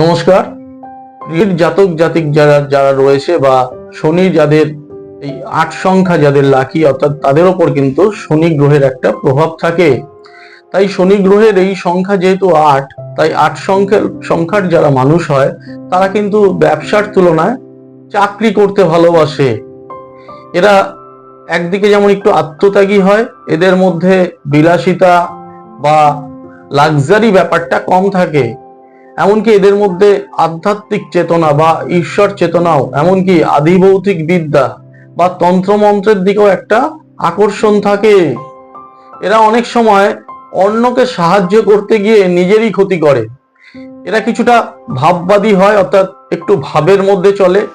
নমস্কার। ঋণ জাতক জাতিক যারা যারা রয়েছে বা শনি যাদের এই আট সংখ্যা যাদের লাকি, অর্থাৎ তাদের ওপর কিন্তু শনি গ্রহের একটা প্রভাব থাকে। তাই শনি গ্রহের এই সংখ্যা যেহেতু আট, তাই আট সংখ্যার সংখ্যার যারা মানুষ হয়, তারা কিন্তু ব্যবসার তুলনায় চাকরি করতে ভালোবাসে। এরা একদিকে যেমন একটু আত্মত্যাগী হয়, এদের মধ্যে বিলাসিতা বা লাক্সারি ব্যাপারটা কম থাকে। এমনকি এদের মধ্যে আধ্যাত্মিক চেতনা বা ঈশ্বর চেতনাও, এমনকি আদিভৌতিক বিদ্যা বা তন্ত্রমন্ত্রের দিকেও একটা আকর্ষণ থাকে। এরা অনেক সময় অন্যকে সাহায্য করতে গিয়ে নিজেরই ক্ষতি করে। এরা কিছুটা ভাববাদী হয়, অর্থাৎ একটু ভাবের মধ্যে চলে।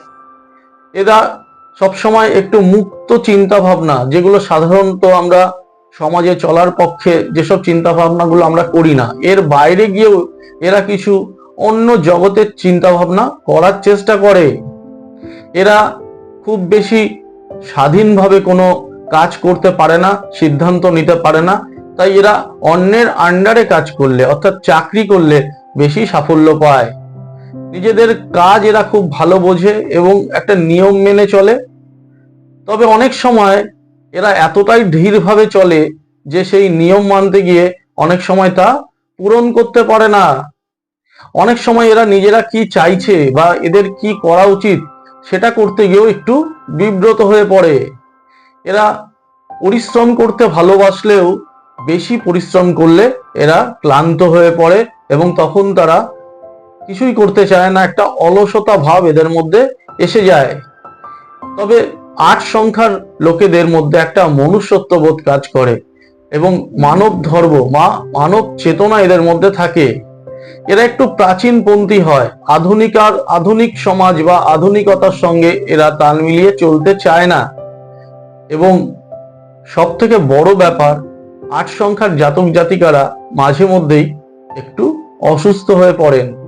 এরা সবসময় একটু মুক্ত চিন্তা ভাবনা যেগুলো সাধারণত আমরা সমাজে চলার পক্ষে যেসব চিন্তা ভাবনাগুলো আমরা করি না, এর বাইরে গিয়েও এরা কিছু অন্য জগতের চিন্তা ভাবনা করার চেষ্টা করে। এরা খুব বেশি স্বাধীনভাবে কোনো কাজ করতে পারে না, সিদ্ধান্ত নিতে পারে না, তাই এরা অন্যের আন্ডারে কাজ করলে, অর্থাৎ চাকরি করলে বেশি সাফল্য পায়। নিজেদের কাজ এরা খুব ভালো বোঝে এবং একটা নিয়ম মেনে চলে। তবে অনেক সময় এরা এতটাই ধীরভাবে চলে যে সেই নিয়ম মানতে গিয়ে অনেক সময় তা পূরণ করতে পারে না। অনেক সময় এরা নিজেরা কি চাইছে বা এদের কি করা উচিত সেটা করতে গিয়েও একটু বিব্রত হয়ে পড়ে। এরা পরিশ্রম করতে ভালোবাসলেও বেশি পরিশ্রম করলে এরা ক্লান্ত হয়ে পড়ে এবং তখন তারা কিছুই করতে চায় না, একটা অলসতা ভাব এদের মধ্যে এসে যায়। তবে আট সংখ্যার লোকেদের মধ্যে একটা মনুষ্যত্ববোধ কাজ করে এবং মানব ধর্ম বা মানব চেতনা এদের মধ্যে থাকে। এরা একটু প্রাচীনপন্থী হয়। আধুনিক আর আধুনিক সমাজ বা আধুনিকতার সঙ্গে এরা তাল মিলিয়ে চলতে চায় না। এবং সব থেকে বড় ব্যাপার, আট সংখ্যার জাতক জাতিকারা মাঝে মধ্যেই একটু অসুস্থ হয়ে পড়েন।